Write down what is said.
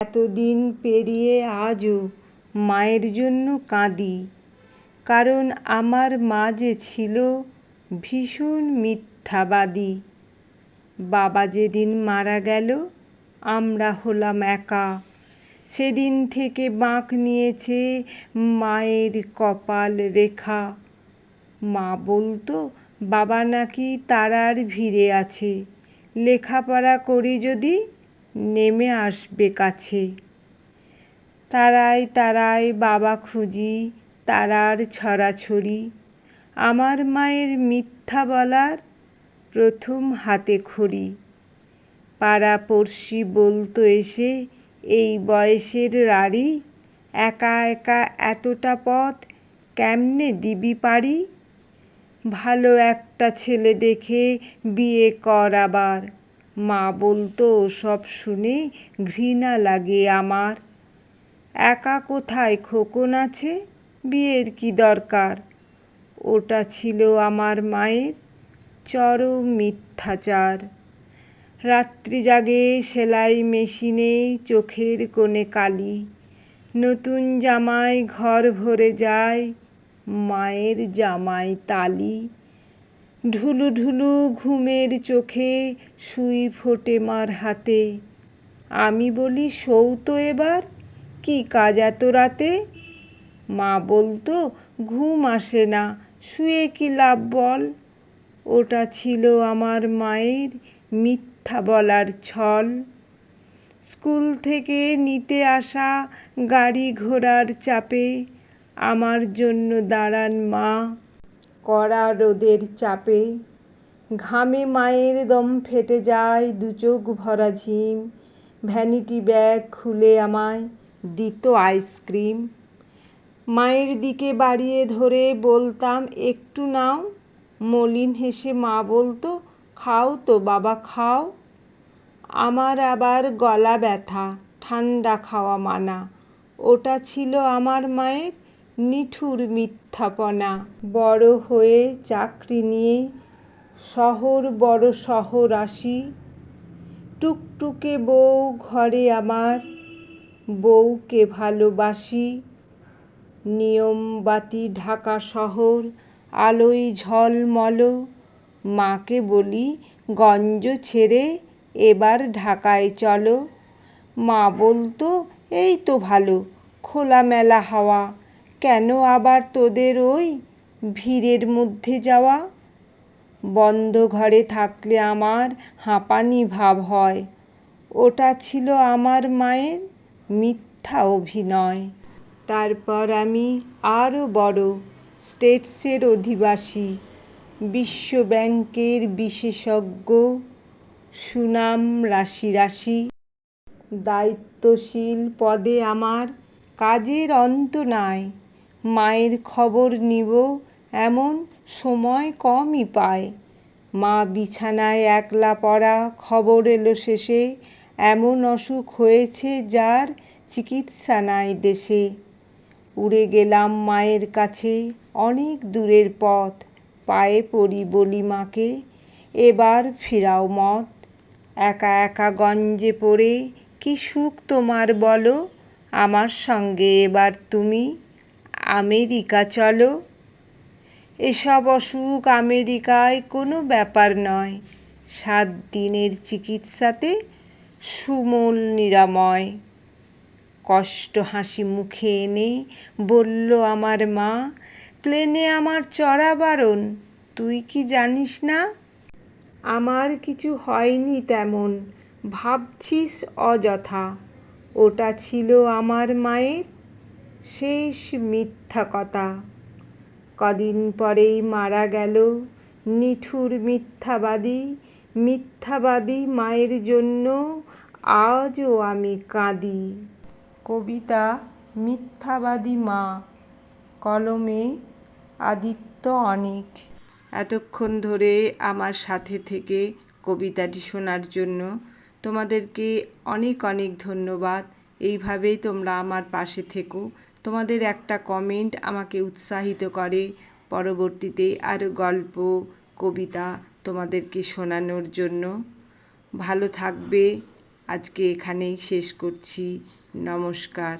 এতদিন পেরিয়ে আজও মায়ের জন্য কাঁদি। কারণ আমার মা যে ছিল ভীষণ মিথ্যাবাদী। বাবা যেদিন মারা গেল, আমরা হলাম একা। সেদিন থেকে বাঁক নিয়েছে মায়ের কপাল রেখা। মা বলতো, বাবা নাকি তারার ভিড়ে আছে। লেখাপড়া করি যদি নেমে আসবে কাছে। তারাই তারাই বাবা খুঁজি, তারার ছড়াছড়ি। আমার মায়ের মিথ্যা বলার প্রথম হাতে খড়ি। পাড়া পড়শি বলতো এসে, এই বয়সের রাড়ি, একা একা এতটা পথ কেমনে দিবি পারি ভালো একটা ছেলে দেখে বিয়ে কর আবার। মা বলতো, সব শুনে ঘৃণা লাগে আমার। একা কোথায় খোকন আছে? বিয়ের কি দরকার? ওটা ছিল আমার মায়ের চরম মিথ্যাচার। রাত্রি জাগে সেলাই মেশিনে চোখের কোণে কালি। নতুন জামায় ঘর ভরে যায় মায়ের জামাই তালি। ঢুলু ঢুলু ঘুমের চোখে সুই ফোটে মার হাতে। আমি বলি সৌ তো এবার, কি কাজ এত রাতে? মা বলতো, ঘুম আসে না, শুয়ে কি লাভ বল? ওটা ছিল আমার মায়ের মিথ্যা বলার ছল। স্কুল থেকে নিতে আসা গাড়ি ঘোড়ার চাপে আমার জন্য দাঁড়ান মা। কড়া রোদের চাপে। ঘামে মায়ের দম ফেটে যায়, দু চোখ ভরা ঝিম। ভ্যানিটি ব্যাগ খুলে আমায় দিত আইসক্রিম। মায়ের দিকে বাড়িয়ে ধরে বলতাম, একটু নাও। মলিন হেসে মা বলতো, খাও তো বাবা, খাও। আমার আবার গলা ব্যথা, ঠান্ডা খাওয়া মানা। ওটা ছিল আমার মায়ের নিঠুর মিথ্যাপনা। বড় হয়ে চাকরি নিয়ে শহর, বড় শহর আসি। টুকটুকে বউ ঘরে আমার, বউকে ভালোবাসি। নিয়মবাতি ঢাকা শহর, আলোয় ঝলমল। মাকে বলি, গঞ্জ ছেড়ে এবার ঢাকায় চলো। মা বলতো, এই তো ভালো, খোলামেলা হাওয়া। কেন আবার তোদের ওই ভিড়ের মধ্যে যাওয়া? বন্ধ ঘরে থাকলে আমার হাঁপানি ভাব হয়। ওটা ছিল আমার মায়ের মিথ্যা অভিনয়। তারপর আমি আরও বড় স্টেটসের অধিবাসী বিশ্ব ব্যাংকের বিশেষজ্ঞ, সুনাম রাশি রাশি। দায়িত্বশীল পদে আমার কাজের অন্ত নাই। মায়ের খবর নিব, এমন সময় কমই পায়। মা বিছানায় একলা পড়া খবর এলো শেষে, এমন অসুখ হয়েছে যার চিকিৎসা নাই দেশে। উড়ে গেলাম মায়ের কাছে অনেক দূরের পথ, পায়ে পড়ি বলি মাকে, এবার ফিরাও মত একা একা গঞ্জে পড়ে কি সুখ তোমার বলো? আমার সঙ্গে এবার তুমি। আমেরিকা চলো। এসব অসুখ আমেরিকায় কোনো ব্যাপার নয়। সাত দিনের চিকিৎসাতে সুমূল নিরাময়। কষ্ট হাসি মুখে এনে বলল আমার মা, প্লেনে আমার চড়া বারণ, তুই কি জানিস না? আমার কিছু হয়নি তেমন, ভাবছিস অযথা। ওটা ছিল আমার মায়ের শেষ মিথ্যা কথা। কদিন পরেই মারা গেল নিঠুর মিথ্যাবাদী মিথ্যাবাদী মায়ের জন্য আজও আমি কাঁদি। কবিতা, মিথ্যাবাদী মা, কলমে আদিত্য অনেক। এতক্ষণ ধরে আমার সাথে থেকে কবিতাটি শোনার জন্য তোমাদেরকে অনেক অনেক ধন্যবাদ। এইভাবেই তোমরা আমার পাশে থেকো। তোমাদের একটা কমেন্ট আমাকে উৎসাহিত করে। পরবর্তীতে আরও গল্প, কবিতা তোমাদেরকে শোনানোর জন্য। ভালো থাকবে। আজকে এখানেই শেষ করছি। নমস্কার।